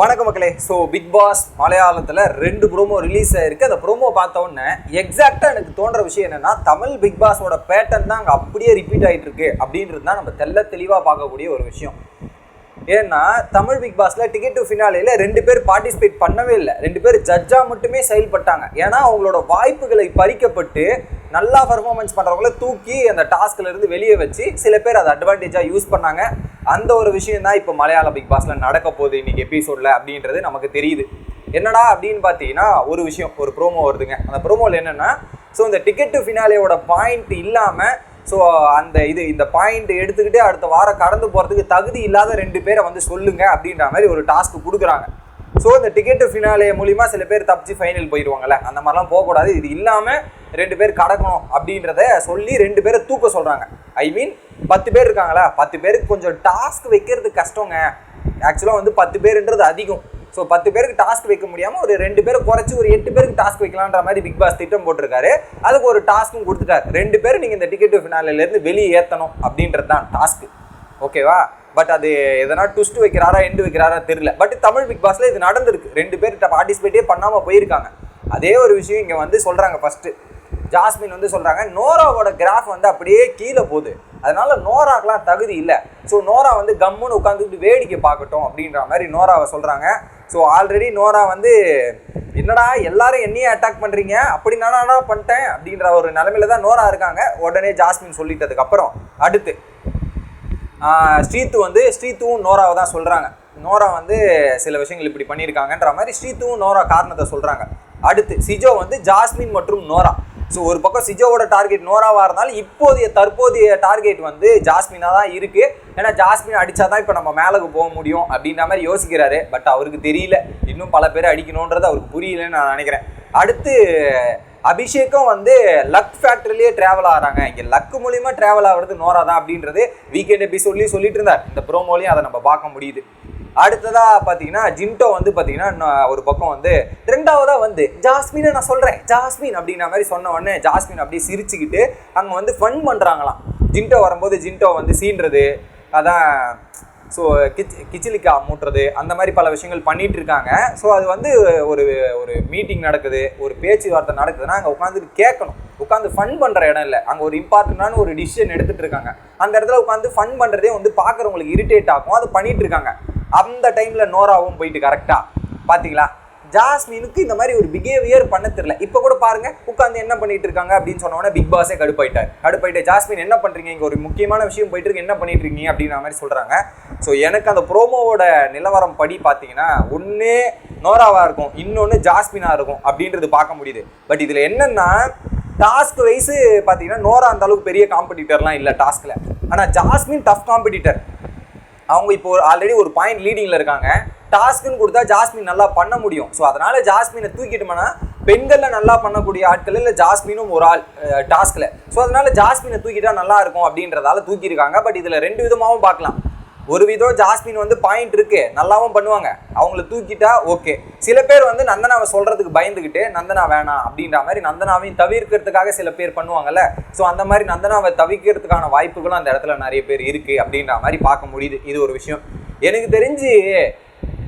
வணக்கம் மக்களே. So big pass மலையாளத்தில் ரெண்டு ப்ரோமோ ரிலீஸ் ஆயிருக்கு. அந்த ப்ரோமோ பார்த்த உடனே எக்ஸாக்டாக எனக்கு தோன்ற விஷயம் என்னென்னா தமிழ் பிக் பாஸோட பேட்டர்ன் தான் அங்கே அப்படியே ரிப்பீட் ஆகிட்டு இருக்கு. அப்படின்றது தான் நம்ம தெள்ள தெளிவாக பார்க்கக்கூடிய ஒரு விஷயம். ஏன்னா தமிழ் பிக் பாஸ்ல டிக்கெட் டு ஃபினாலேல ரெண்டு பேர் பார்ட்டிசிபேட் பண்ணவே இல்லை. ரெண்டு பேர் ஜட்ஜா மட்டுமே செயல்பட்டாங்க. ஏன்னா அவங்களோட வாய்ப்புகளை பறிக்கப்பட்டு நல்லா பர்ஃபார்மன்ஸ் பண்ணுறவங்கள தூக்கி அந்த டாஸ்க்ல இருந்து வெளியே வச்சு சில பேர் அதை அட்வான்டேஜாக யூஸ் பண்ணாங்க. அந்த ஒரு விஷயம் தான் இப்போ மலையாள பிக் பாஸ்ல நடக்க போகுது இன்னைக்கு எபிசோட்ல அப்படின்றது நமக்கு தெரியுது. என்னடா அப்படின்னு பார்த்தீங்கன்னா ஒரு விஷயம் ஒரு ப்ரோமோ வருதுங்க. அந்த ப்ரோமோவில் என்னென்னா ஸோ இந்த டிக்கெட் டு ஃபினாலேயோட பாயிண்ட் இல்லாமல் ஸோ அந்த இது இந்த பாயிண்ட் எடுத்துக்கிட்டு அடுத்த வாரம் கடந்து போகிறதுக்கு தகுதி இல்லாத ரெண்டு பேரை வந்து சொல்லுங்க அப்படின்ற மாதிரி ஒரு டாஸ்க் கொடுக்குறாங்க. ஸோ இந்த டிக்கெட்டு ஃபினாலே மூலிமா சில பேர் தப்பிச்சு ஃபைனல் போயிடுவாங்கல்ல. அந்த மாதிரிலாம் போகக்கூடாது. இது இல்லாமல் ரெண்டு பேர் கடக்கணும் அப்படின்றத சொல்லி ரெண்டு பேரை தூக்க சொல்கிறாங்க ஐ மீன் பத்து பேர் இருக்காங்களா? பத்து பேருக்கு கொஞ்சம் டாஸ்க் வைக்கிறது கஷ்டங்க. ஆக்சுவலாக வந்து பத்து பேருன்றது அதிகம். ஸோ பத்து பேருக்கு டாஸ்க் வைக்க முடியாமல் ஒரு ரெண்டு பேரை குறைச்சி ஒரு எட்டு பேருக்கு டாஸ்க் வைக்கலான்ற மாதிரி பிக் பாஸ் திட்டம் போட்டிருக்காரு. அதுக்கு ஒரு டாஸ்க்கும் கொடுத்துட்டாரு. ரெண்டு பேரும் நீங்கள் இந்த டிக்கெட் ஃபினாலிலேருந்து வெளியே ஏற்றணும் அப்படின்றது தான் டாஸ்க்கு ஓகேவா பட் அது எதனா ட்விஸ்ட் வைக்கிறாரா எண்டு வைக்கிறாரா தெரியல. பட் தமிழ் பிக் பாஸில் இது நடந்திருக்கு. ரெண்டு பேர்கிட்ட பார்ட்டிசிபேட்டே பண்ணாமல் போயிருக்காங்க. அதே ஒரு விஷயம் இங்கே வந்து சொல்கிறாங்க ஃபஸ்ட்டு ஜாஸ்மின் வந்து சொல்கிறாங்க நோராவோட கிராஃப் வந்து அப்படியே கீழே போகுது. அதனால நோராக்கெலாம் தகுதி இல்லை. ஸோ நோரா வந்து கம்முன்னு உட்காந்துக்கிட்டு வேடிக்கை பார்க்கட்டும் அப்படின்ற மாதிரி நோராவை சொல்கிறாங்க ஸோ ஆல்ரெடி நோரா வந்து என்னடா எல்லாரும் என்னையே அட்டாக் பண்ணுறீங்க அப்படி நானா பண்ணிட்டேன். அப்படின்ற ஒரு நிலமையில தான் நோரா இருக்காங்க. உடனே ஜாஸ்மின் சொல்லிட்டதுக்கு அப்புறம் அடுத்து ஸ்ரீத்து வந்து ஸ்ரீத்துவும் நோராவை தான் சொல்கிறாங்க நோரா வந்து சில விஷயங்கள் இப்படி பண்ணியிருக்காங்கன்ற மாதிரி ஸ்ரீத்துவும் நோரா காரணத்தை சொல்கிறாங்க அடுத்து சிஜோ வந்து ஜாஸ்மின் மற்றும் நோரா ஸோ ஒரு பக்கம் சிஜோவோட டார்கெட் நோராவாக இருந்தாலும் இப்போதைய தற்போதைய டார்கெட் வந்து ஜாஸ்மினாக தான் இருக்குது ஏன்னா ஜாஸ்மின் அடித்தா தான் இப்போ நம்ம மேலே போக முடியும் அப்படின்ற மாதிரி யோசிக்கிறாரு. பட் அவருக்கு தெரியல. இன்னும் பல பேர் அடிக்கணுன்றது அவருக்கு புரியலன்னு நான் நினைக்கிறேன். அடுத்து அபிஷேக்கும் வந்து லக் ஃபேக்டரிலேயே ட்ராவல் ஆகிறாங்க. இங்கே லக் மூலியமாக ட்ராவல் ஆகிறது நோரா தான் அப்படின்றது வீக்கெண்ட் எபிசோட்லேயும் சொல்லிட்டு இருந்தார். இந்த ப்ரோமோலையும் அதை நம்ம பார்க்க முடியுது. அடுத்ததாக பார்த்தீங்கன்னா ஜின்டோ வந்து பார்த்தீங்கன்னா ஒரு பக்கம் வந்து ரெண்டாவதாக வந்து ஜாஸ்மினை நான் சொல்கிறேன் ஜாஸ்மின் அப்படின்ற மாதிரி சொன்ன உடனே ஜாஸ்மின் அப்படியே சிரிச்சுக்கிட்டு அங்கே வந்து ஃபன் பண்ணுறாங்களாம் ஜின்டோ வரும்போது ஜின்டோ வந்து சீன்றது அதான் ஸோ கிச் கிச்சிலிக்கா மூட்டுறது அந்த மாதிரி பல விஷயங்கள் பண்ணிட்டு இருக்காங்க ஸோ அது வந்து ஒரு ஒரு மீட்டிங் நடக்குது ஒரு பேச்சுவார்த்தை நடக்குதுன்னா அங்கே உட்காந்துட்டு கேட்கணும் உட்காந்து ஃபன் பண்ணுற இடம் இல்லை. அங்கே ஒரு இம்பார்ட்டண்டான ஒரு டிசிஷன் எடுத்துகிட்டு இருக்காங்க. அந்த இடத்துல உட்காந்து ஃபன் பண்ணுறதே வந்து பார்க்குறவங்களுக்கு இரிட்டேட் ஆகும். அது பண்ணிட்டு இருக்காங்க அந்த டைமில் நோராவும் போயிட்டு கரெக்டாக பார்த்தீங்களா ஜாஸ்மினுக்கு இந்த மாதிரி ஒரு பிஹேவியர் பண்ண தெரியல. இப்போ கூட பாருங்க உட்காந்து என்ன பண்ணிட்டு இருக்காங்க அப்படின்னு சொன்னோன்னே பிக் பாஸே கடுப்பாயிட்டார். கடுப்பாயிட்டு ஜாஸ்மின் என்ன பண்றீங்க? இங்க ஒரு முக்கியமான விஷயம் போயிட்டு இருக்கு. என்ன பண்ணிட்டு இருக்கீங்க? அப்படின்ற மாதிரி சொல்றாங்க. ஸோ எனக்கு அந்த ப்ரோமோவோட நிலவரம் படி பார்த்தீங்கன்னா ஒன்று நோராவா இருக்கும் இன்னொன்று ஜாஸ்மினா இருக்கும் அப்படின்றது பார்க்க முடியுது. பட் இதுல என்னன்னா டாஸ்க் வைஸ் பார்த்தீங்கன்னா நோரா அந்த அளவுக்கு பெரிய காம்படிட்டர்லாம் இல்லை டாஸ்க்ல ஆனால் ஜாஸ்மின் டஃப் காம்படிட்டர் அவங்க இப்போ ஆல்ரெடி ஒரு பாயிண்ட் லீடிங்கில் இருக்காங்க. டாஸ்க்குன்னு கொடுத்தா ஜாஸ்மின் நல்லா பண்ண முடியும். ஸோ அதனால் ஜாஸ்மினை தூக்கிட்டோம்னா பெண்களில் நல்லா பண்ணக்கூடிய ஆட்கள் இல்லை ஜாஸ்மினும் ஒரு ஆள் டாஸ்கில். ஸோ அதனால் ஜாஸ்மினை தூக்கிட்டா நல்லா இருக்கும் அப்படின்றதால தூக்கியிருக்காங்க. பட் இதில் ரெண்டு விதமாகவும் பார்க்கலாம். ஒரு விதம் ஜாஸ்மின் வந்து பாயிண்ட் இருக்கு நல்லாவும் பண்ணுவாங்க. அவங்கள தூக்கிட்டா ஓகே சில பேர் வந்து நந்தனாவை சொல்றதுக்கு பயந்துக்கிட்டு நந்தனா வேணாம் அப்படின்ற மாதிரி நந்தனாவையும் தவிர்க்கிறதுக்காக சில பேர் பண்ணுவாங்கல்ல. ஸோ அந்த மாதிரி நந்தனாவை தவிர்க்கிறதுக்கான வாய்ப்புகளும் அந்த இடத்துல நிறைய பேர் இருக்கு அப்படின்ற மாதிரி பார்க்க முடியுது. இது ஒரு விஷயம். எனக்கு தெரிஞ்சு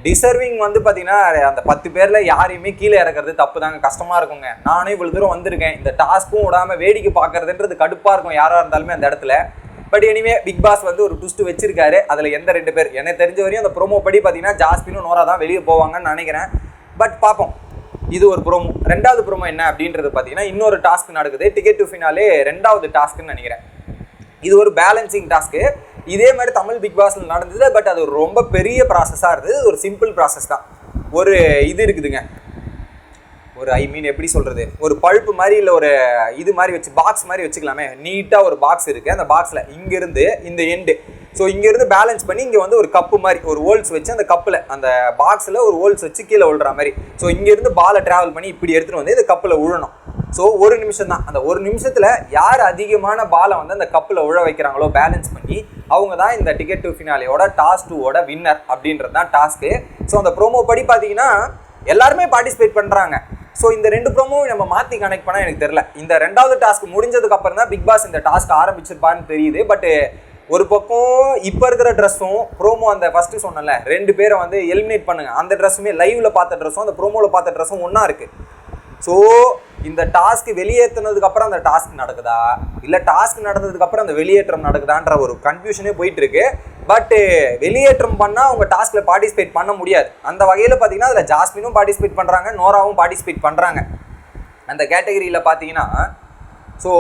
டிசர்விங் வந்து பார்த்தீங்கன்னா அந்த பத்து பேரில் யாரையுமே கீழே இறக்குறது தப்பு தாங்க கஷ்டமாக இருக்குங்க. நானும் இவ்வளோ தூரம் வந்திருக்கேன். இந்த டாஸ்க்கும் விடாமல் வேடிக்கை பார்க்கறதுன்றது கடுப்பாக இருக்கும் யாராக இருந்தாலுமே அந்த இடத்துல. பட் எனிவே பிக் பாஸ் வந்து ஒரு ட்விஸ்ட் வச்சிருக்காரு. அதில் எந்த ரெண்டு பேர்? எனக்கு தெரிஞ்ச வரையும் அந்த ப்ரோமோ படி பார்த்தீங்கன்னா ஜாஸ்மினும் நோரா தான் வெளியே போவாங்கன்னு நினைக்கிறேன். பட் பார்ப்போம் இது ஒரு ப்ரோமோ ரெண்டாவது ப்ரோமோ என்ன அப்படின்றது பார்த்தீங்கன்னா இன்னொரு டாஸ்க் நடக்குது. டிக்கெட் டு ஃபினாலே ரெண்டாவது டாஸ்க்குன்னு நினைக்கிறேன். இது ஒரு பேலன்சிங் டாஸ்க்கு இதே மாதிரி தமிழ் பிக் பாஸில் நடந்தது பட் அது ஒரு ரொம்ப பெரிய ப்ராசஸாக இருந்தது. ஒரு சிம்பிள் ப்ராசஸ் தான். ஒரு இது இருக்குதுங்க. ஒரு ஐ மீன் எப்படி சொல்கிறது ஒரு பழுப்பு மாதிரி இல்லை ஒரு இது மாதிரி வச்சு பாக்ஸ் மாதிரி வச்சுக்கலாமே. நீட்டாக ஒரு பாக்ஸ் இருக்குது அந்த பாக்ஸில் இங்கேருந்து இந்த எண்டு ஸோ இங்கேருந்து பேலன்ஸ் பண்ணி இங்கே வந்து ஒரு கப்பு மாதிரி ஒரு ஹோல்ஸ் வச்சு அந்த கப்பில் அந்த பாக்ஸில் ஒரு ஹோல்ஸ் வச்சு கீழே விழுற மாதிரி. ஸோ இங்கேருந்து பாலை ட்ராவல் பண்ணி இப்படி எடுத்துகிட்டு வந்து இந்த கப்பில் விழணும். ஸோ ஒரு நிமிஷம் தான். அந்த ஒரு நிமிஷத்தில் யார் அதிகமான பாலை வந்து அந்த கப்பில் உழ வைக்கிறாங்களோ பேலன்ஸ் பண்ணி அவங்க தான் இந்த டிக்கெட் டு ஃபினாலியோட டாஸ் டூவோட வின்னர் அப்படின்றது தான் டாஸ்க்கு ஸோ அந்த ப்ரோமோ படி பார்த்தீங்கன்னா எல்லாருமே பார்ட்டிசிபேட் பண்ணுறாங்க ஸோ இந்த ரெண்டு ப்ரோமோவும் நம்ம மாற்றி கனெக்ட் பண்ணால் எனக்கு தெரில இந்த ரெண்டாவது டாஸ்க் முடிஞ்சதுக்கு அப்புறம் தான் பிக் பாஸ் இந்த டாஸ்க் ஆரம்பிச்சிருப்பான்னு தெரியுது. பட் ஒரு பக்கம் இப்போ இருக்கிற ட்ரெஸ்ஸும் ப்ரோமோ அந்த ஃபஸ்ட்டு சொன்னல ரெண்டு பேரை வந்து எலிமினேட் பண்ணுங்க. அந்த ட்ரெஸ்ஸுமே லைவ்ல பார்த்த ட்ரெஸ்ஸும் அந்த ப்ரோமோவில் பார்த்த ட்ரெஸ்ஸும் ஒன்றா இருக்குது ஸோ இந்த டாஸ்க் வெளியேற்றினதுக்கு அப்புறம் அந்த டாஸ்க் நடக்குதா? இல்லை டாஸ்க் நடந்ததுக்கு அப்புறம் அந்த வெளியேற்றம் நடக்குதான்ற ஒரு கன்ஃபியூஷனே போயிட்டு இருக்கு பட்டு eh, வெளியேற்றம் பண்ணால் அவங்க டாஸ்கில் பார்ட்டிசிபேட் பண்ண முடியாது. அந்த வகையில் பார்த்தீங்கன்னா அதில் ஜாஸ்மினும் பார்ட்டிசிபேட் பண்ணுறாங்க நோராவும் பார்ட்டிசிபேட் பண்ணுறாங்க அந்த கேட்டகரியில் பார்த்தீங்கன்னா ஸோ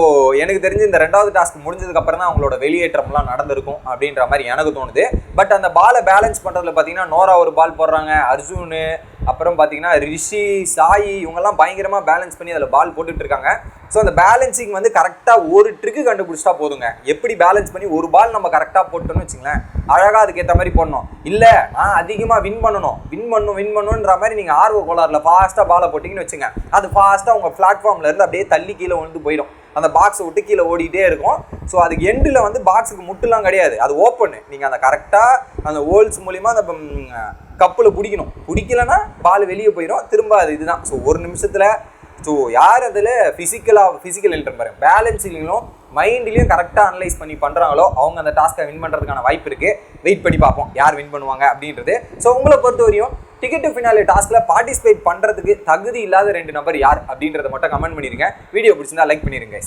எனக்கு தெரிஞ்சு இந்த ரெண்டாவது டாஸ்க் முடிஞ்சதுக்கப்புறம் தான் அவங்களோட வெளியேற்றம்லாம் நடந்திருக்கும் அப்படின்ற மாதிரி எனக்கு தோணுது. பட் அந்த பாலை பேலன்ஸ் பண்ணுறதுல பார்த்தீங்கன்னா நோரா ஒரு பால் போடுறாங்க அர்ஜுனு அப்புறம் பார்த்தீங்கன்னா ரிஷி சாயி இவங்கெல்லாம் பயங்கரமாக பேலன்ஸ் பண்ணி அதில் பால் போட்டுட்ருக்காங்க ஸோ அந்த பேலன்சிங் வந்து கரெக்டாக ஒரு ட்ரிக்கு கண்டுபிடிச்சிட்டா போதுங்க. எப்படி பேலன்ஸ் பண்ணி ஒரு பால் நம்ம கரெக்டாக போட்டோம்னு வச்சுங்களேன். அழகாக அதுக்கேற்ற மாதிரி போடணும். இல்லை நான் அதிகமாக வின் பண்ணணும். வின் பண்ணணும் வின் பண்ணணுன்ற மாதிரி நீங்கள் ஆர்வ கோளாறில் ஃபாஸ்ட்டாக பாலை போட்டிங்கன்னு வச்சுங்க. அது ஃபாஸ்ட்டாக உங்கள் பிளாட்ஃபார்ம்ல இருந்து அப்படியே தள்ளி கீழே விழுந்து போயிடும். அந்த பாக்ஸை விட்டு கீழே ஓடிட்டே இருக்கும். ஸோ அதுக்கு எண்டில் வந்து பாக்ஸுக்கு முட்டுலாம் கிடையாது. அது ஓப்பன் நீங்கள் அந்த கரெக்டாக அந்த ஹோல்ஸ் மூலிமா அந்த கப்பில் பிடிக்கணும். பிடிக்கலன்னா பால் வெளியே போயிடும் திரும்ப அது இதுதான். ஸோ ஒரு நிமிஷத்தில் ஸோ யார் அதில் ஃபிசிக்கலாக ஃபிசிக்கல் என்ட்ரு பாருங்க. பேலன்ஸிங்லும் மைண்ட்லையும் கரெக்டாக அனலைஸ் பண்ணி பண்ணுறாங்களோ அவங்க அந்த டாஸ்க்கை வின் பண்ணுறதுக்கான வாய்ப்பு இருக்குது வெயிட் பண்ணி பார்ப்போம் யார் வின் பண்ணுவாங்க அப்படின்றது. ஸோ உங்களை பொறுத்த வரையும் டிக்கெட் டு ஃபினாலே டாஸ்க்கில் பார்ட்டிசிபேட் பண்ணுறதுக்கு தகுதி இல்லாத ரெண்டு நபர் யார் அப்படின்றத மட்டும் கமெண்ட் பண்ணிடுங்க வீடியோ பிடிச்சிருந்தா லைக் பண்ணிடுங்க.